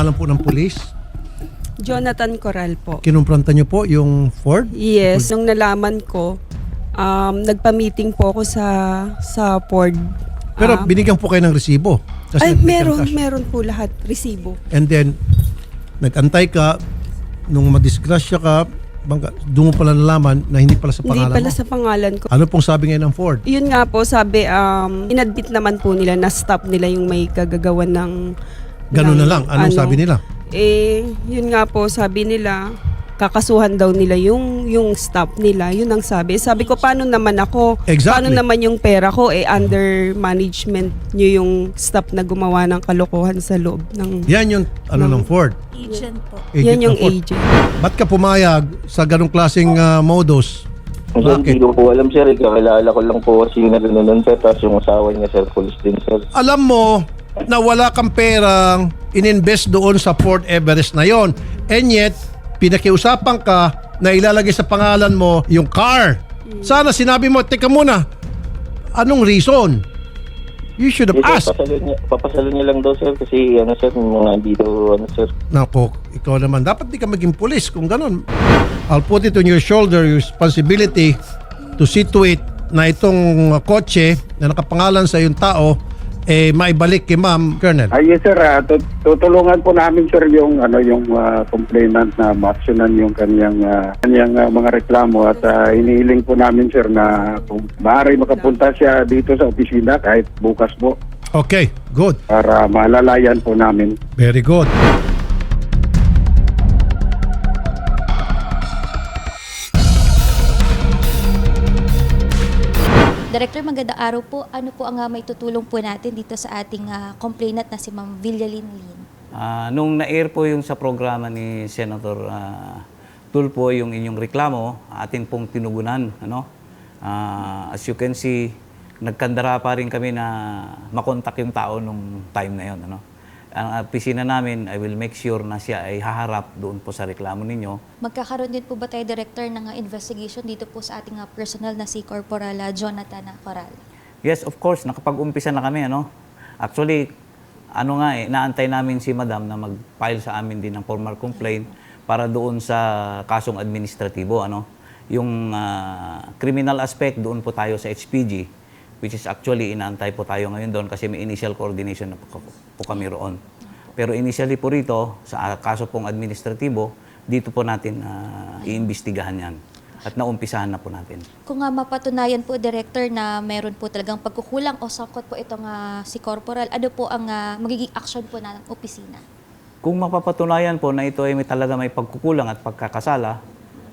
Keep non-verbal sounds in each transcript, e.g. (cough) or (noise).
pangalan po ng pulis? Jonathan Coral po. Kinumpronta niyo po yung Ford? Yes, nung nalaman ko, um, nagpa-meeting po ako sa sa Ford. Pero Um, binigyan po kayo ng resibo. Kasi ay, meron, meron po lahat, resibo. And then, nag-antay ka, nung madisgrasya ka, bangga, doon mo pala nalaman na hindi pala sa Hindi pangalan pala mo. sa pangalan ko. Ano pong sabi ngayon ng Ford? Yun nga po, sabi, um, inadmit naman po nila na stop nila yung may kagagawan ng... Ganun ng na lang. Anong ano. sabi nila? Eh, yun nga po, sabi nila, kakasuhan daw nila yung yung stop nila. Yun ang sabi. Sabi ko, paano naman ako? Exactly. Paano naman yung pera ko? Eh, under management nyo yung stop na gumawa ng kalokohan sa loob ng... Yan yung ano ng Ford. Agent po. Agent yan yung ng Ford. agent. Ba't ka pumayag sa ganong klaseng ah, modus? Sir, Bakit? hindi ko po alam sir, kakilala ko lang po kasi na gano'n nun sir, tapos yung asawa niya sir, police din sir. Alam mo na wala kang perang ininvest doon sa Fort Everest na yon. And yet, pinakiusapan ka na ilalagay sa pangalan mo yung car. Sana sinabi mo, teka muna, anong reason? You should have Yes, asked. papasalo niya, papasalo niya lang daw sir, kasi ano sir, mga hindi daw ano sir. Nako, ikaw naman. Dapat di ka maging pulis kung ganun. I'll put it on your shoulder, your responsibility to it na itong kotse na nakapangalan sa yung tao, eh, maibalik kay Ma'am Colonel. Ay, yes sir, ah, tut- tutulungan po namin sir yung ano yung ah, complainant na maaksyonan yung kanyang ah, kanyang ah, mga reklamo at uh, inihiling po namin sir na kung maaari makapunta siya dito sa opisina kahit bukas po Okay, good. para malalayan po namin. Very good. Director, magandang araw po. Ano po ang ah, may tutulong po natin dito sa ating ah, complainant na si Ma'am Villalin Lin? Ah, nung na-air po yung sa programa ni Senator ah, Tulfo yung inyong reklamo, atin pong tinugunan. Ano? Ah, as you can see, nagkandara pa rin kami na makontak yung tao nung time na yon. Ano? Ang opisina namin, I will make sure na siya ay haharap doon po sa reklamo ninyo. Magkakaroon din po ba tayo, Director, ng ah, investigation dito po sa ating ah, personal na si Corporal ah, Jonathan ah, Coral? Yes, of course, nakapag-umpisa na kami. Ano? Actually, ano nga eh, naantay namin si Madam na mag-file sa amin din ng formal complaint para doon sa kasong administratibo. Ano? Yung ah, criminal aspect, doon po tayo sa HPG, which is actually inaantay po tayo ngayon doon kasi may initial coordination na po, po kami roon. Pero initially po rito, sa kaso pong administratibo, dito po natin ah, iimbestigahan yan. At naumpisahan na po natin. Kung nga mapatunayan po, Director, na meron po talagang pagkukulang o sangkot po itong ah, si Corporal, ano po ang ah, magiging action po ng opisina? Kung mapapatunayan po na ito ay may talaga may pagkukulang at pagkakasala,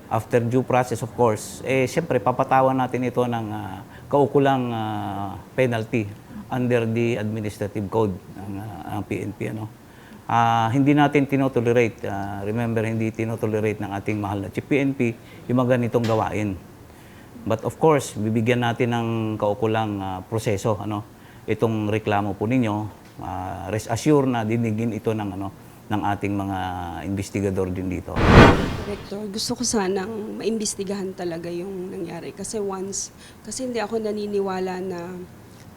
after due process of course, eh siyempre papatawan natin ito ng ah, kaukulang ah, penalty under the administrative code ng ah, ng PNP ano. Ah, hindi natin tinotolerate, ah, remember hindi tinotolerate ng ating mahal na chief PNP yung mga ganitong gawain. But of course, bibigyan natin ng kaukulang ah, proseso ano itong reklamo po ninyo. Ah, rest assure na dinigin ito ng ano ng ating mga investigador din dito. Director, gusto ko sanang maimbestigahan talaga yung nangyari. Kasi once, kasi hindi ako naniniwala na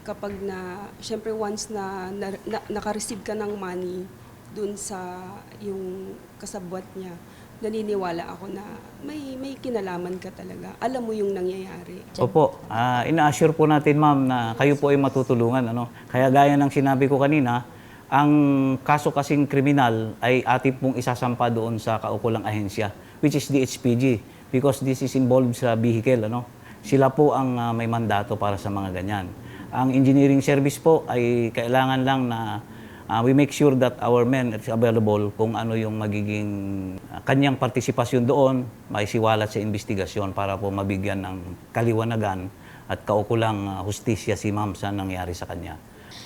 kapag na, syempre once na, na, na naka-receive ka ng money dun sa yung kasabwat niya, naniniwala ako na may may kinalaman ka talaga. Alam mo yung nangyayari. Opo, ah, ina-assure po natin ma'am na kayo po ay matutulungan. Ano? Kaya gaya ng sinabi ko kanina, ang kaso kasing kriminal ay ating pong isasampa doon sa kaukulang ahensya, which is the HPG, because this is involved sa vehicle. Ano? Sila po ang ah, may mandato para sa mga ganyan. Ang engineering service po ay kailangan lang na ah, we make sure that our men is available kung ano yung magiging ah, kanyang partisipasyon doon, may siwalat sa investigasyon para po mabigyan ng kaliwanagan at kaukulang ah, hustisya si ma'am sa nangyari sa kanya.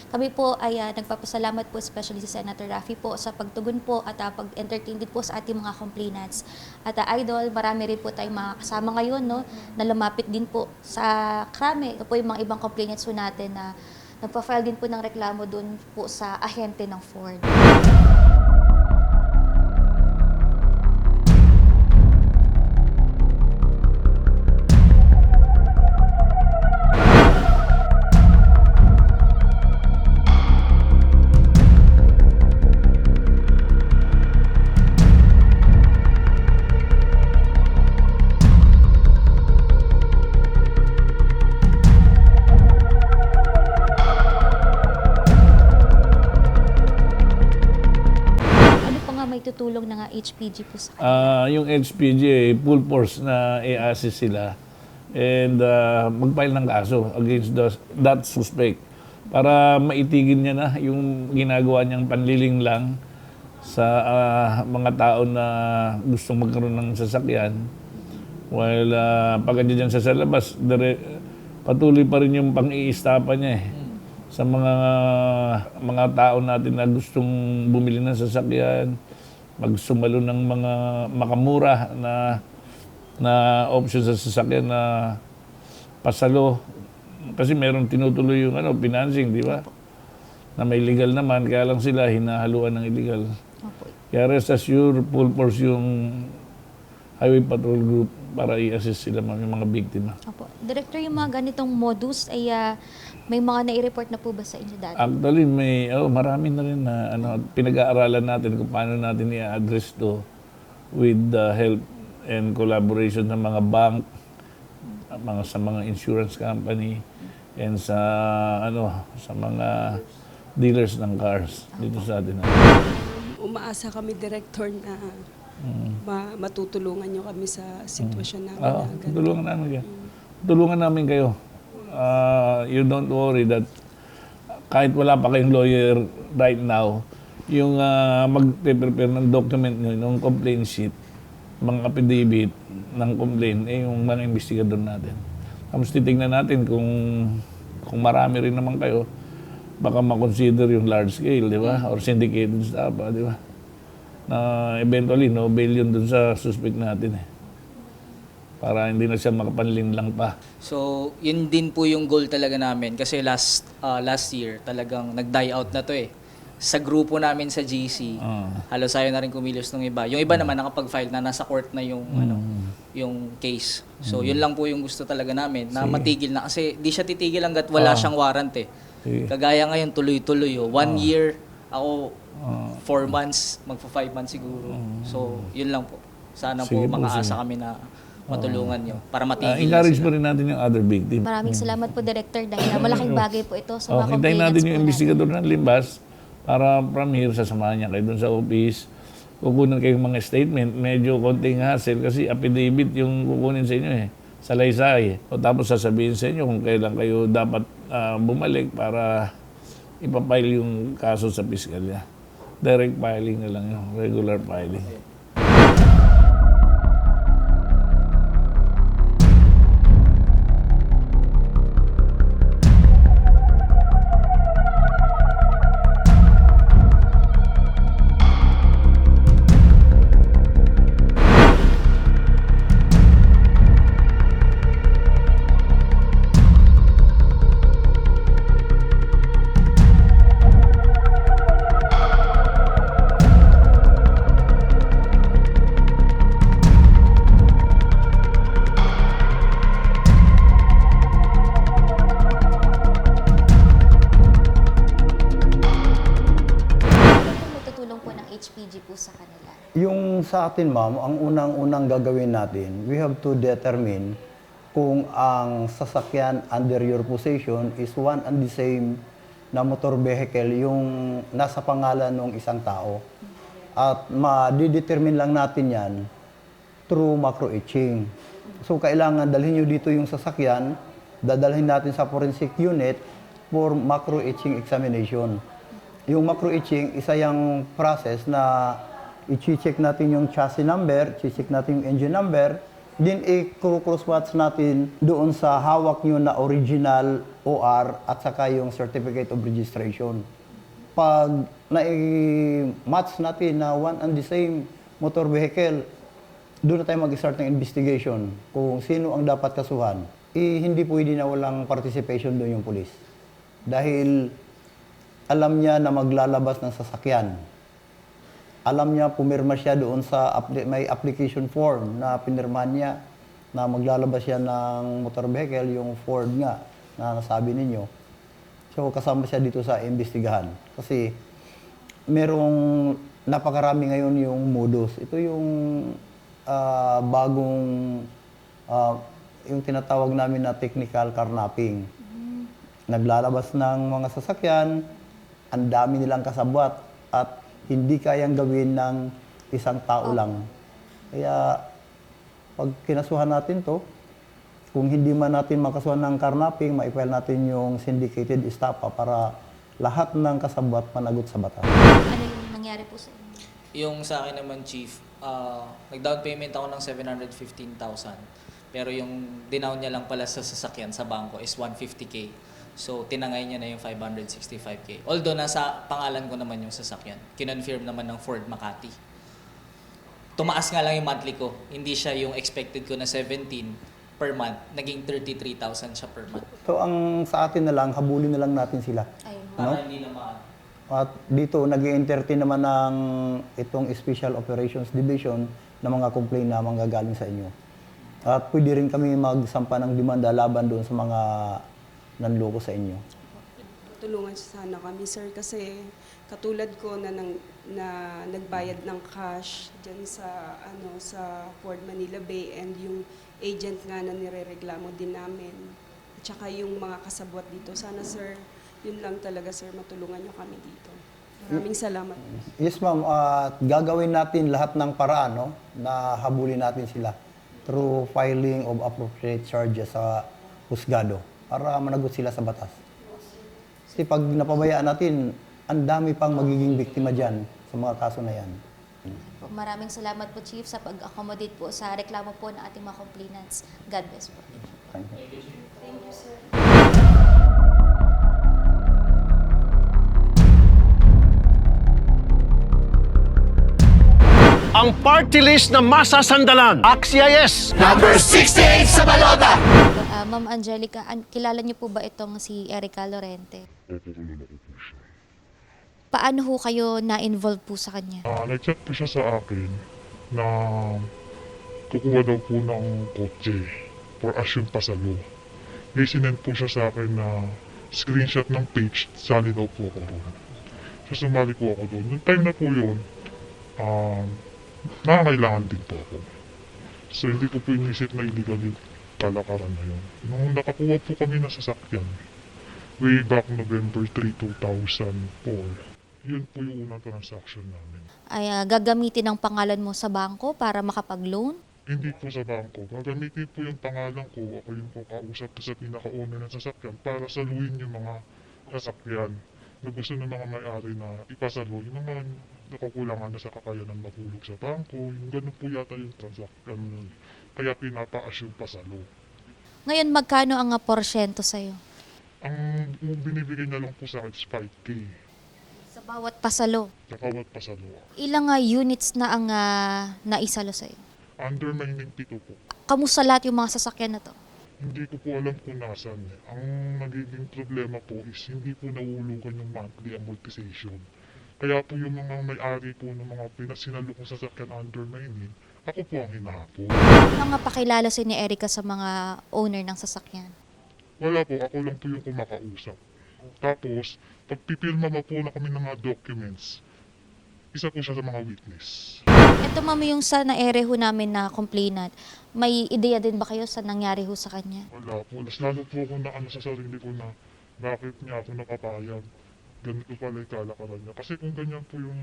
Kami po ay ah, nagpapasalamat po especially si Senator Raffy po sa pagtugon po at ah, pag-entertain din po sa ating mga complainants. At ah, Idol, marami rin po tayong mga kasama ngayon no, na lumapit din po sa krame. Ito po yung mga ibang complainants po natin na nagpa-file din po ng reklamo doon po sa ahente ng Ford. Maitutulong ng ah, HPG po sa kanila? Ah, yung HPG, full force na i-assist sila. And ah, mag-file ng kaso against the, that suspect. Para maitigin niya na yung ginagawa niyang panliling lang sa ah, mga tao na gustong magkaroon ng sasakyan. While uh, pag andyan dyan sa labas, dire, patuloy pa rin yung pang-iistapa niya eh. Sa mga mga tao natin na gustong bumili ng sasakyan, magsumalo ng mga makamura na na option sa sasakyan na pasalo kasi meron tinutuloy yung ano financing, di ba? Na may legal naman, kaya lang sila hinahaluan ng illegal. Opo. Kaya rest assured, full force yung highway patrol group para i-assist sila ma'am, yung mga biktima. Opo. Director, yung mga ganitong modus ay ah, may mga nai-report na po ba sa inyo dati? Actually, may oh, marami na rin na ano, pinag-aaralan natin kung paano natin i-address to with the help and collaboration ng mga bank, mga sa mga insurance company and sa ano sa mga dealers ng cars dito sa atin. Umaasa kami, Director, na ma- matutulungan nyo kami sa sitwasyon namin Oo, na ganun. tulungan namin kayo. Tulungan namin kayo. Ah, you don't worry that kahit wala pa kayong lawyer right now, yung uh, mag-prepare ng document nyo, ng complaint sheet, mga affidavit ng complaint, eh, yung mga investigador natin. Tapos titignan natin kung kung marami rin naman kayo, baka makonsider yung large scale, di ba? Or syndicated stuff, ah, di ba? Na eventually, no bail yun dun sa suspect natin eh para hindi na siya makapanlin lang pa. So, yun din po yung goal talaga namin kasi last uh, last year talagang nag-die out na to eh. Sa grupo namin sa GC, Ah. halos ayaw na rin kumilos ng iba. Yung iba naman nakapag-file na nasa court na yung ano, yung case. So, yun lang po yung gusto talaga namin na matigil na kasi di siya titigil hangga't wala siyang warrant eh. Sige. Kagaya ngayon tuloy-tuloy oh. One year ako four months, magpa five months siguro. So, yun lang po. Sana po po, mga sige. asa kami na matulungan nyo para Ah, matigil na encourage pa rin natin yung other victim. Maraming salamat po, Director, dahil ah, malaking bagay po ito sa Oh, mga hintayin complainants natin yung investigador ng Limbas para from here, sasamahan niya kayo doon sa office. Kukunan kayong mga statement. Medyo konting hassle kasi affidavit yung kukunin sa inyo eh. Salaysay. O tapos sasabihin sa inyo kung kailan kayo dapat ah, bumalik para ipapile yung kaso sa piskalya. Direct filing na lang yun. Regular filing. Ng HPG po sa kanila? Yung sa atin, ma'am, ang unang-unang gagawin natin, we have to determine kung ang sasakyan under your possession is one and the same na motor vehicle yung nasa pangalan ng isang tao. At ma-determine lang natin yan through macro-etching. So, kailangan dalhin nyo dito yung sasakyan, dadalhin natin sa forensic unit for macro-etching examination. Yung macro-etching, isa yung process na i-check natin yung chassis number, i-check natin yung engine number, din i-cross-watch natin doon sa hawak nyo na original OR at saka yung certificate of registration. Pag na-match natin na one and the same motor vehicle, doon na tayo mag-start ng investigation kung sino ang dapat kasuhan. Eh, hindi pwede na walang participation doon yung pulis. Dahil alam niya na maglalabas ng sasakyan. Alam niya, pumirma siya doon sa may application form na pinirmahan niya na maglalabas siya ng motor vehicle, yung Ford nga na nasabi ninyo. So kasama siya dito sa imbestigahan. Kasi merong napakarami ngayon yung modus. Ito yung ah, bagong ah, yung tinatawag namin na technical carnapping. Naglalabas ng mga sasakyan, ang dami nilang kasabwat at hindi kayang gawin ng isang tao lang. Kaya pag kinasuhan natin to, kung hindi man natin makasuhan ng carnapping, maipile natin yung syndicated estafa para lahat ng kasabwat managot sa batas. Ano yung nangyari po sa inyo? Yung sa akin naman, Chief, ah, nag-down payment ako ng 715,000. Pero yung dinown niya lang pala sa sasakyan sa bangko is 150k. So, tinangay niya na yung 565k. Although, nasa pangalan ko naman yung sasakyan. Kinonfirm naman ng Ford Makati. Tumaas nga lang yung monthly ko. Hindi siya yung expected ko na 17 per month. Naging 33,000 siya per month. So ang sa atin na lang, habulin na lang natin sila. Ayun. Para hindi na ma- At dito, nag entertain naman ng itong Special Operations Division ng mga complaint na manggagaling sa inyo. At pwede rin kami magsampa ng demanda laban doon sa mga nanloko sa inyo. Tulungan sana kami, sir, kasi katulad ko na, nang, na nagbayad ng cash dyan sa, ano, sa Ford Manila Bay and yung agent nga na nirereklamo din namin. At saka yung mga kasabwat dito. Sana, sir, yun lang talaga, sir, matulungan nyo kami dito. Maraming salamat. Yes ma'am, at gagawin natin lahat ng paraan no, na habulin natin sila through filing of appropriate charges sa husgado para managot sila sa batas. Kasi pag napabayaan natin, ang dami pang magiging biktima dyan sa mga kaso na yan. Po, Maraming salamat po, Chief, sa pag-accommodate po sa reklamo po ng ating mga complainants. God bless po. Thank you. Ang party list na masasandalan. Axia yes. Ah, Ma'am Angelica, an- kilala niyo po ba itong si Erica Lorente? Paano ho kayo na-involve po sa kanya? Ah, nag-chat po siya sa akin na kukuha daw po ng kotse for action pasalo. May sinend po siya sa akin na screenshot ng page, sali daw po ako doon. So sumali po ako doon. Yung time na po yun, um, nakakailangan din po ako. So hindi ko po inisip na illegal yung kalakaran na yun. Nung nakakuha po kami ng sasakyan, way back November 3, 2004, yun po yung unang transaction namin. Ay ah, gagamitin ang pangalan mo sa bangko para makapag-loan? Hindi po sa bangko. Gagamitin po yung pangalan ko. Ako yung po kausap sa pinaka-owner ng sasakyan para saluhin yung mga sasakyan na gusto ng mga may-ari na ipasalo. Yung mga nakukulangan na sa kakayanan mahulog sa bangko. Yung ganun po yata yung transaction nun. Kaya pinapa-assume pasalo. Ngayon, magkano ang porsyento sa'yo? Ang yung binibigay na lang po sa akin is 5K. Sa bawat pasalo. Sa bawat pasalo. Ilang ah, units na ang ah, naisalo sa'yo? Under 92 po. Kamusta lahat yung mga sasakyan na to? Hindi ko po alam kung nasan. Ang nagiging problema po is hindi po nauulugan yung monthly amortization. Kaya po yung mga may-ari po ng mga pinasinalo kong sasakyan under 19, ako po ang hinahabol. Ano nga pakilala si ni Erica sa mga owner ng sasakyan? Wala po, ako lang po yung kumakausap. Tapos, pag pipilma mo po na kami ng mga documents, isa po siya sa mga witness. Ito mami yung sa na-ere ho namin na complainant. May ideya din ba kayo sa nangyari ho sa kanya? Wala po. Lalo po ako na ano sa sarili ko na bakit niya ako nakapayag. Ganito pala yung kalakaran niya. Kasi kung ganyan po yung,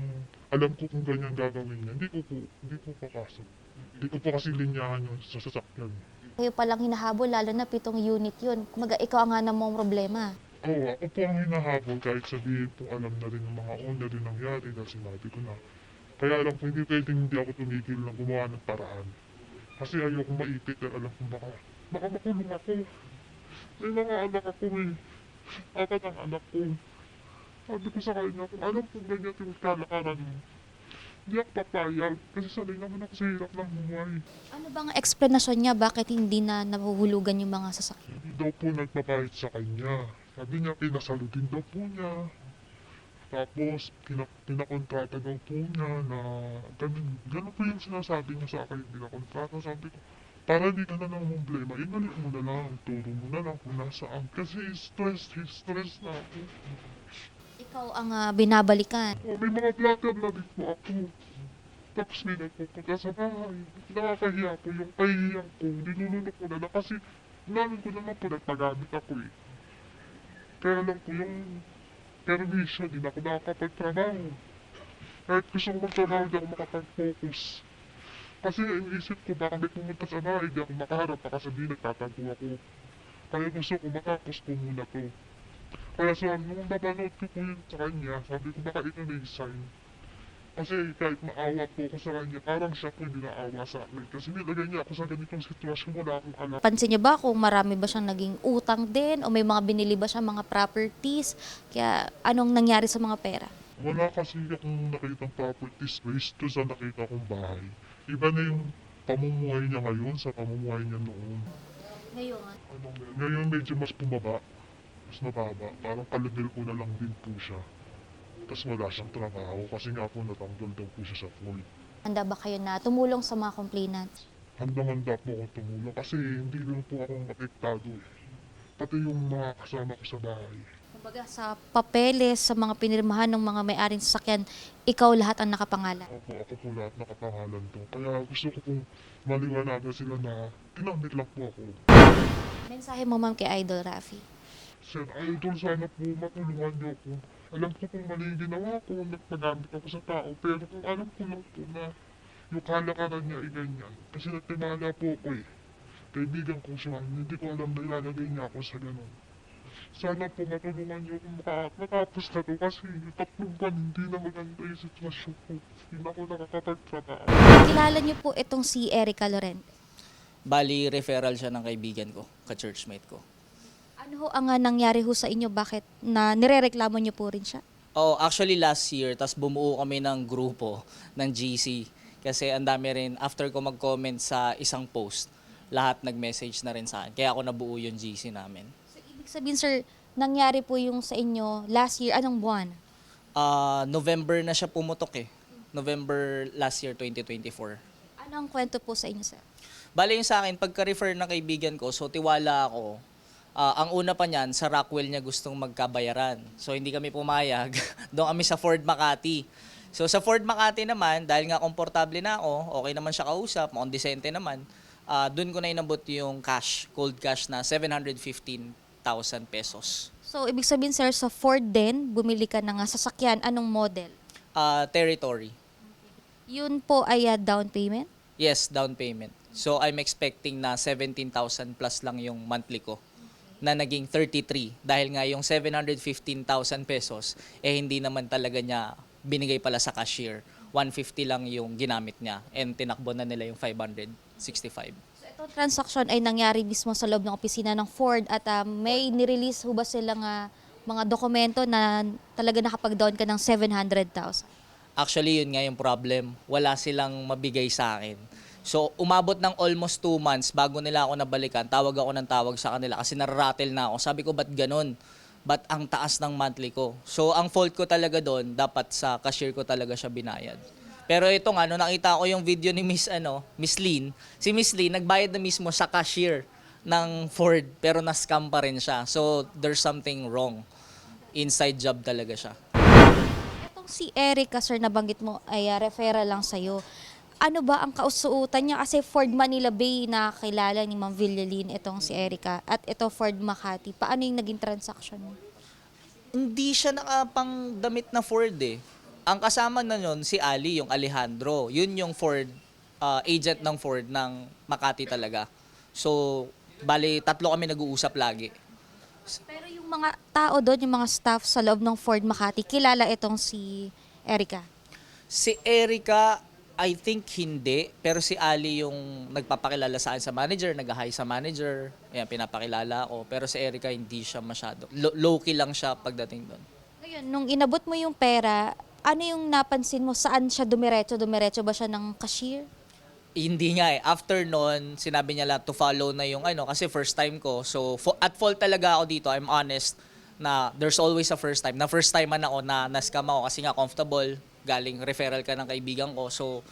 alam ko kung ganyan gagawin niya, hindi ko po, hindi po papasok. Hindi ko po kasi linyahan yung sa sasakyan. Kayo palang hinahabol, lalo na pitong unit yun. Kumaga, ikaw ang nga namang problema. Oo, ako po ang hinahabol kahit sabihin po alam na rin ng mga owner yung nangyari dahil sinabi ko na. Kaya alam ko hindi pwedeng hindi ako tumigil na gumawa ng paraan. Kasi ayoko maipit dahil alam ko baka, baka makulong ako. May mga anak ako eh. Apat ang anak ko. Sabi ko sa kanya, kung alam ko ganyan yung kalakaran mo, hindi ako papayag. Kasi sanay naman ako sa hirap ng buhay. Ano bang explanation niya bakit hindi na nahuhulugan yung mga sasakyan? Hindi daw po nagpapahit sa kanya. Sabi niya, pinasalo din daw po niya. Tapos, pina, pinakontrata daw po niya na ganun, ganun po yung sinasabi niya sa akin, pinakontrata. Sabi ko, para di ka na lang problema, ibalik mo na lang, turo mo na lang kung nasaan. Kasi stress, stress na ako. Ikaw ang ah, binabalikan. Oh, may mga blatter na din po ako. Tapos may nagpupunta sa bahay. Nakakahiya po yung kahihiyan ko. Nilulunok ko na lang kasi namin ko naman po nagpagamit ako eh. Kaya lang po yung permission, di na ako nakakapagtrabaho. Kahit gusto ko magtrabaho, hindi ako makapag-focus. Kasi iniisip ko, baka may pumunta sa bahay, hindi ako makaharap, baka sabihin nagtatago ako. Kaya gusto ko matapos ko muna to. Kaya sa nung napanood ko po yun sa kanya, sabi ko baka ito na yung sign. Kasi kahit maawa po ako sa kanya, parang siya po hindi naawa sa akin. Kasi nilagay niya ako sa ganitong sitwasyon, wala akong alam. Pansin niyo ba kung marami ba siyang naging utang din o may mga binili ba siya mga properties? Kaya anong nangyari sa mga pera? Wala kasi akong nakitang properties based to sa nakita kong bahay. Iba na yung pamumuhay niya ngayon sa pamumuhay niya noon. Ngayon, Ano, ngayon medyo mas bumaba, mas mababa. Parang kalagil ko na lang din po siya. Tapos wala siyang trabaho kasi nga po natanggal daw po siya sa Floyd. handa ba kayo na tumulong sa mga complainants? Handang-handa po akong tumulong kasi hindi lang po akong apektado eh. Pati yung mga kasama ko sa bahay. Kumbaga sa papeles, sa mga pinirmahan ng mga may-aring sasakyan, ikaw lahat ang nakapangalan. Ako, ako po lahat nakapangalan to. Kaya gusto ko pong maliwanagan sila na tinamit lang po ako. Mensahe mo ma'am kay Idol Rafi. Sir Idol, sana po matulungan niyo ako. Alam ko kung mali yung ginawa ko, nagpagamit ako sa tao, pero kung alam ko lang po na yung kalakaran niya ay ganyan. Kasi nagtimala po ako eh. Kaibigan ko siya, hindi ko alam na ilalagay niya ako sa ganun. Sana po matulungan niyo kung maka- matapos na to kasi yung tatlong buwan hindi na maganda yung sitwasyon ko. Hindi na ako nakakapagtrabaho. Kilala niyo po itong si Erica Lorente. Bali, referral siya ng kaibigan ko, ka-churchmate ko. Ano ho ang ah, nangyari ho sa inyo? Bakit na nirereklamo niyo po rin siya? Oh, actually last year, tas bumuo kami ng grupo ng GC. Kasi ang dami rin, after ko mag-comment sa isang post, lahat nag-message na rin sa akin. Kaya ako nabuo yung GC namin. So, ibig sabihin sir, nangyari po yung sa inyo last year, anong buwan? Ah, November na siya pumutok eh. November last year, 2024. Ano ang kwento po sa inyo sir? Bale yung sa akin, pagka-refer ng kaibigan ko, so tiwala ako. Ah, ang una pa niyan, sa Rockwell niya gustong magkabayaran. So hindi kami pumayag. (laughs) Doon kami sa Ford Makati. So sa Ford Makati naman, dahil nga komportable na ako, okay naman siya kausap, mukhang decente naman, ah doon ko na inabot yung cash, cold cash na 715,000 pesos. So, ibig sabihin sir, sa Ford din, bumili ka ng ah, sasakyan, anong model? Ah, territory. Yun po ay ah, down payment? Yes, down payment. So I'm expecting na 17,000 plus lang yung monthly ko na naging 33 dahil nga yung 715,000 pesos eh hindi naman talaga niya binigay pala sa cashier. 150 lang yung ginamit niya and tinakbo na nila yung 565. So, itong transaction ay nangyari mismo sa loob ng opisina ng Ford at ah, may nirelease ho ba silang ah, mga dokumento na talaga nakapag-down ka ng 700,000? Actually, yun nga yung problem. Wala silang mabigay sa akin. So, umabot ng almost two months bago nila ako nabalikan. Tawag ako ng tawag sa kanila kasi nararattle na ako. Sabi ko, ba't ganun? Ba't ang taas ng monthly ko? So, ang fault ko talaga doon, dapat sa cashier ko talaga siya binayad. Pero ito nga, no, nakita ko yung video ni Miss, ano, Miss Lynn. Si Miss Lynn, nagbayad na mismo sa cashier ng Ford, pero na-scam pa rin siya. So, there's something wrong. Inside job talaga siya. Itong si Erica, sir, nabanggit mo, ay ah, referral lang sa'yo. Ano ba ang kausuutan niya? Kasi Ford Manila Bay na kilala ni Ma'am Villalin itong si Erica at ito Ford Makati. Paano yung naging transaction mo? hindi siya nakapang damit na Ford eh. Ang kasama na nun si Ali, yung Alejandro. Yun yung Ford, uh, agent ng Ford ng Makati talaga. So, bali, tatlo kami nag-uusap lagi. Pero yung mga tao doon, yung mga staff sa loob ng Ford Makati, kilala itong si Erica. Si Erica, I think hindi. Pero si Ali yung nagpapakilala sa akin sa manager, nag-hi sa manager. Ayan, pinapakilala ako. Pero si Erica, hindi siya masyado. Lo- low-key lang siya pagdating doon. Ngayon, nung inabot mo yung pera, ano yung napansin mo? Saan siya dumiretso? Dumiretso ba siya ng cashier? Hindi nga eh. After nun, sinabi niya lang to follow na yung ano, kasi first time ko. So, fo- at fault talaga ako dito, I'm honest, na there's always a first time. Na first time man ako na na-scam ako kasi nga comfortable, galing referral ka ng kaibigan ko. So,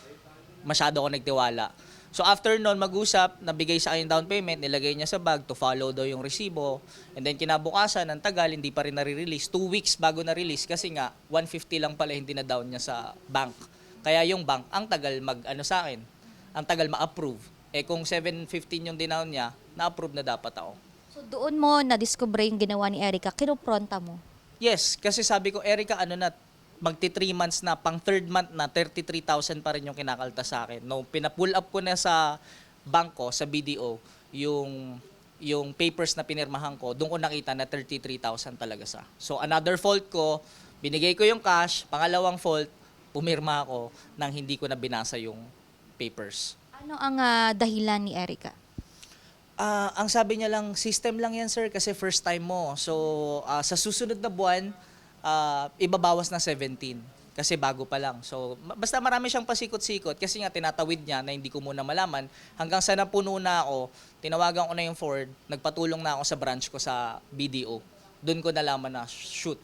masyado ako nagtiwala. So, after nun, mag-usap, nabigay sa akin yung down payment, nilagay niya sa bag to follow daw yung resibo. And then, kinabukasan, ng tagal, hindi pa rin nare-release. Two weeks bago na-release kasi nga, 150 lang pala hindi na down niya sa bank. Kaya yung bank, ang tagal mag, ano sa akin, ang tagal ma-approve. Eh kung 715 yung dinown niya, na-approve na dapat ako. So doon mo na-discover yung ginawa ni Erica, kinupronta mo. Yes, kasi sabi ko, Erica, ano na, magti 3 months na, pang third month na, 33,000 pa rin yung kinakalta sa akin. No, pina-pull up ko na sa bangko, sa BDO, yung yung papers na pinirmahan ko, doon ko nakita na 33,000 talaga sa. So another fault ko, binigay ko yung cash, pangalawang fault, pumirma ako nang hindi ko na binasa yung papers. Ano ang ah, dahilan ni Erica? Ah, ang sabi niya lang, system lang yan sir kasi first time mo. So ah, sa susunod na buwan, ah, ibabawas na 17 kasi bago pa lang. So basta marami siyang pasikot-sikot kasi nga tinatawid niya na hindi ko muna malaman. Hanggang sa napuno na ako, tinawagan ko na yung Ford, nagpatulong na ako sa branch ko sa BDO. Doon ko nalaman na shoot,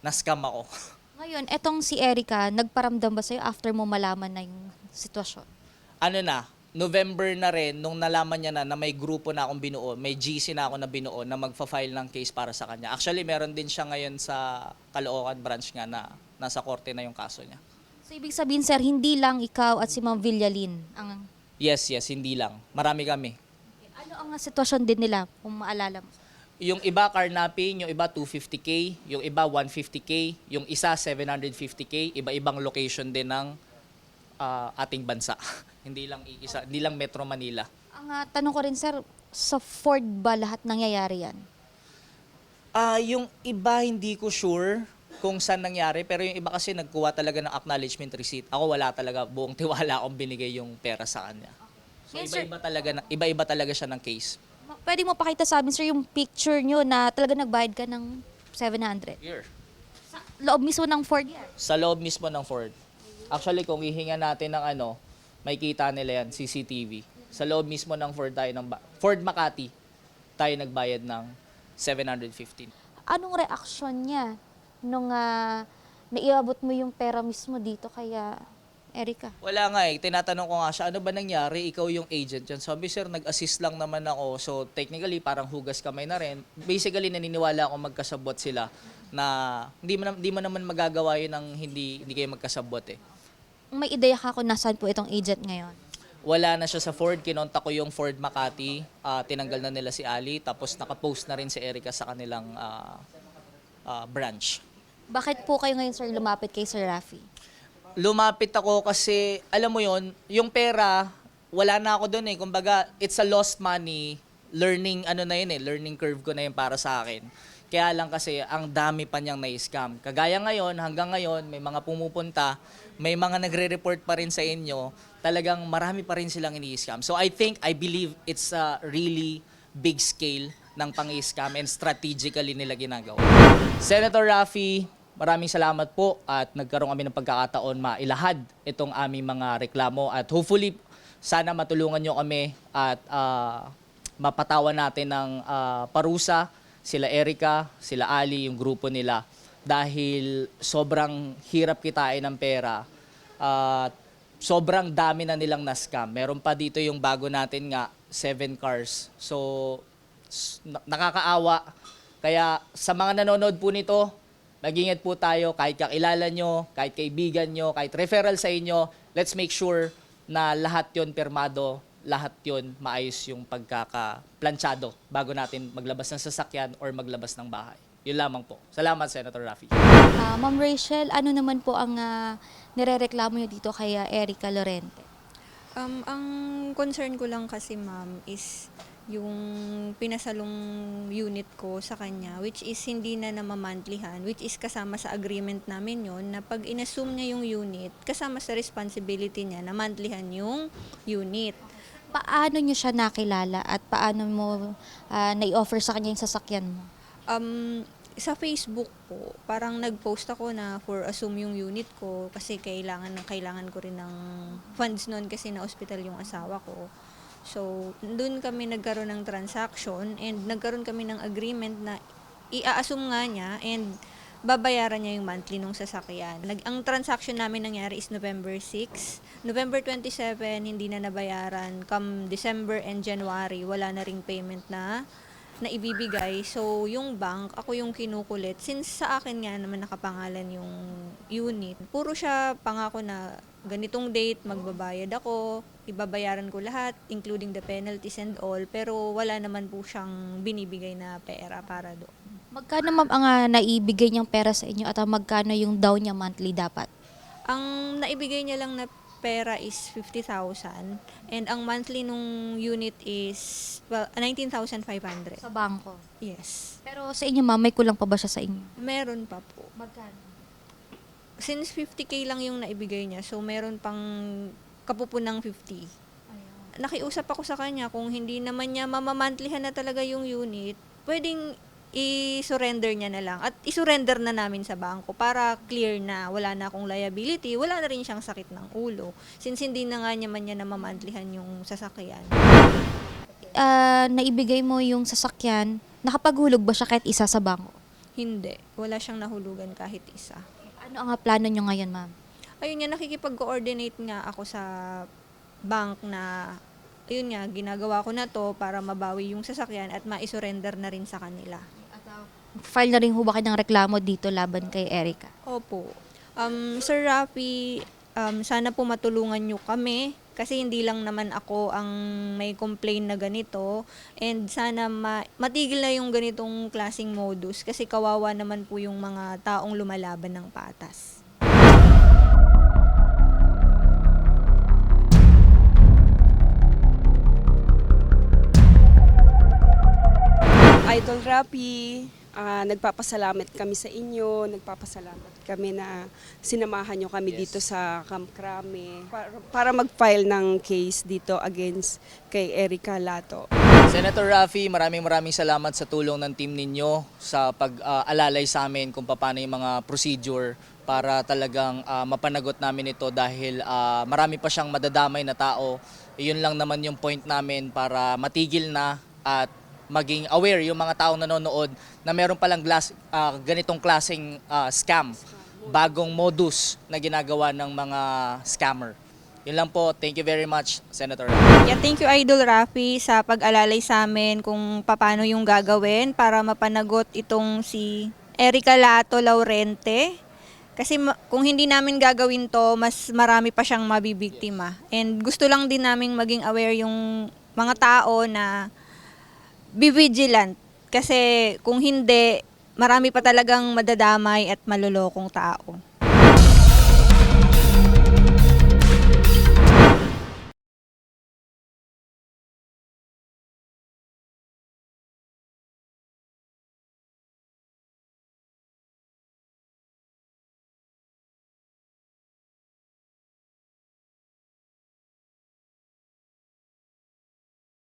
na-scam ako. (laughs) Ngayon, etong si Erica, nagparamdam ba sa'yo after mo malaman na yung sitwasyon? ano na, November na rin, nung nalaman niya na na may grupo na akong binuo, may GC na ako na binuo na magfa-file ng case para sa kanya. Actually, meron din siya ngayon sa Caloocan branch nga na nasa korte na yung kaso niya. So, ibig sabihin, sir, hindi lang ikaw at si Ma'am Villalin ang... Yes, yes, hindi lang. Marami kami. Ano ang sitwasyon din nila, kung maalala mo? Yung iba carnapping, yung iba 250k, yung iba 150k, yung isa 750k, iba-ibang location din ng ah, ating bansa. (laughs) hindi lang isa, hindi lang Metro Manila. Ang ah, tanong ko rin, sir, sa Ford ba lahat nangyayari yan? Ah, yung iba hindi ko sure kung saan nangyari, pero yung iba kasi nagkuha talaga ng acknowledgement receipt. Ako wala talaga, buong (laughs) tiwala akong binigay yung pera sa kanya. So Yes, sir. iba-iba talaga, na- iba-iba talaga siya ng case. Ma- Pwede mo pakita sa amin, sir, yung picture nyo na talaga nagbayad ka ng 700. Here. Sa loob mismo ng Ford yan. Sa loob mismo ng Ford. Actually, kung hihinga natin ng ano, may kita nila yan, CCTV. Sa loob mismo ng Ford tayo ng Ford Makati, tayo nagbayad ng 715. Anong reaksyon niya nung ah, naiabot mo yung pera mismo dito kaya Erica? Wala nga eh. Tinatanong ko nga siya, ano ba nangyari? Ikaw yung agent yan. Sabi, sir, nag-assist lang naman ako. So, technically, parang hugas kamay na rin. Basically, naniniwala ako magkasabot sila na hindi mo, na- hindi mo naman magagawa yun ng hindi, hindi kayo magkasabot eh. May ideya ka kung nasaan po itong agent ngayon? Wala na siya sa Ford. Kinonta ko yung Ford Makati. Ah, tinanggal na nila si Ali. Tapos nakapost na rin si Erica sa kanilang ah, ah, branch. Bakit po kayo ngayon, sir, lumapit kay Sir Rafi? lumapit ako kasi, alam mo yon yung pera, wala na ako doon eh. Kumbaga, it's a lost money, learning, ano na yun eh, learning curve ko na yun para sa akin. Kaya lang kasi, ang dami pa niyang na-scam. Kagaya ngayon, hanggang ngayon, may mga pumupunta, may mga nagre-report pa rin sa inyo, talagang marami pa rin silang ini-scam. So I think, I believe it's a really big scale ng pang-scam and strategically nila ginagawa. Senator Rafi, Maraming salamat po at nagkaroon kami ng pagkakataon mailahad itong aming mga reklamo at hopefully sana matulungan nyo kami at ah, mapatawan natin ng ah, parusa sila Erica, sila Ali, yung grupo nila dahil sobrang hirap kitain ng pera at sobrang dami na nilang na-scam. Meron pa dito yung bago natin nga, seven cars. So, nakakaawa. Kaya sa mga nanonood po nito, Mag-ingat po tayo kahit kakilala nyo, kahit kaibigan nyo, kahit referral sa inyo. Let's make sure na lahat yon permado, lahat yon maayos yung pagkakaplanchado bago natin maglabas ng sasakyan or maglabas ng bahay. Yun lamang po. Salamat, Senator Rafi. Ah, Ma'am Rachel, ano naman po ang ah, nirereklamo niyo dito kay ah, Erica Lorente? Um, ang concern ko lang kasi ma'am is yung pinasalong unit ko sa kanya which is hindi na namamantlihan which is kasama sa agreement namin yon na pag inassume niya yung unit kasama sa responsibility niya na mantlihan yung unit Paano niyo siya nakilala at paano mo ah, nai-offer sa kanya yung sasakyan mo? Um, sa Facebook po, parang nag-post ako na for assume yung unit ko kasi kailangan ng kailangan ko rin ng funds noon kasi na hospital yung asawa ko. So, doon kami nagkaroon ng transaction and nagkaroon kami ng agreement na i-assume nga niya and babayaran niya yung monthly nung sasakyan. Nag, ang transaction namin nangyari is November 6. November 27, hindi na nabayaran. Come December and January, wala na ring payment na na ibibigay. So, yung bank, ako yung kinukulit. Since sa akin nga naman nakapangalan yung unit, puro siya pangako na ganitong date, magbabayad ako, ibabayaran ko lahat, including the penalties and all. Pero wala naman po siyang binibigay na pera para doon. Magkano ma'am ang ah, naibigay niyang pera sa inyo at ah, magkano yung down niya monthly dapat? Ang naibigay niya lang na pera is 50,000 and ang monthly nung unit is well, 19,500. Sa bangko. Yes. Pero sa inyo ma'am, may kulang pa ba siya sa inyo? Meron pa po. Magkano? Since 50k lang yung naibigay niya, so meron pang kapupunang 50. Nakiusap ako sa kanya kung hindi naman niya mamamantlihan na talaga yung unit, pwedeng i-surrender niya na lang at i-surrender na namin sa bangko para clear na wala na akong liability, wala na rin siyang sakit ng ulo since hindi na nga niya man niya namamantlihan yung sasakyan. Ah, naibigay mo yung sasakyan, nakapaghulog ba siya kahit isa sa bangko? Hindi, wala siyang nahulugan kahit isa. Ano ang plano niyo ngayon ma'am? Ayun nga, nakikipag-coordinate nga ako sa bank na, ayun nga, ginagawa ko na to para mabawi yung sasakyan at ma-surrender na rin sa kanila. File na rin ho ba kayo ng reklamo dito laban kay Erica? Opo. Um, Sir Rafi, um, sana po matulungan nyo kami kasi hindi lang naman ako ang may complain na ganito and sana ma- matigil na yung ganitong klasing modus kasi kawawa naman po yung mga taong lumalaban ng patas. Idol Rapi, ah, nagpapasalamat kami sa inyo, nagpapasalamat kami na sinamahan nyo kami dito sa Camp Crame para, para mag-file ng case dito against kay Erica Lato. Senator Rafi, maraming maraming salamat sa tulong ng team ninyo sa pag-alalay sa amin kung paano yung mga procedure para talagang ah, mapanagot namin ito dahil ah, marami pa siyang madadamay na tao. Iyon lang naman yung point namin para matigil na at maging aware yung mga taong nanonood na meron palang glass, ah, ganitong klaseng ah, scam, bagong modus na ginagawa ng mga scammer. Yun lang po. Thank you very much, Senator. Yeah, thank you Idol Rafi sa pag-alalay sa amin kung paano yung gagawin para mapanagot itong si Erica Lato Laurente. Kasi kung hindi namin gagawin to, mas marami pa siyang mabibiktima. And gusto lang din naming maging aware yung mga tao na be vigilant. Kasi kung hindi, marami pa talagang madadamay at malulokong tao.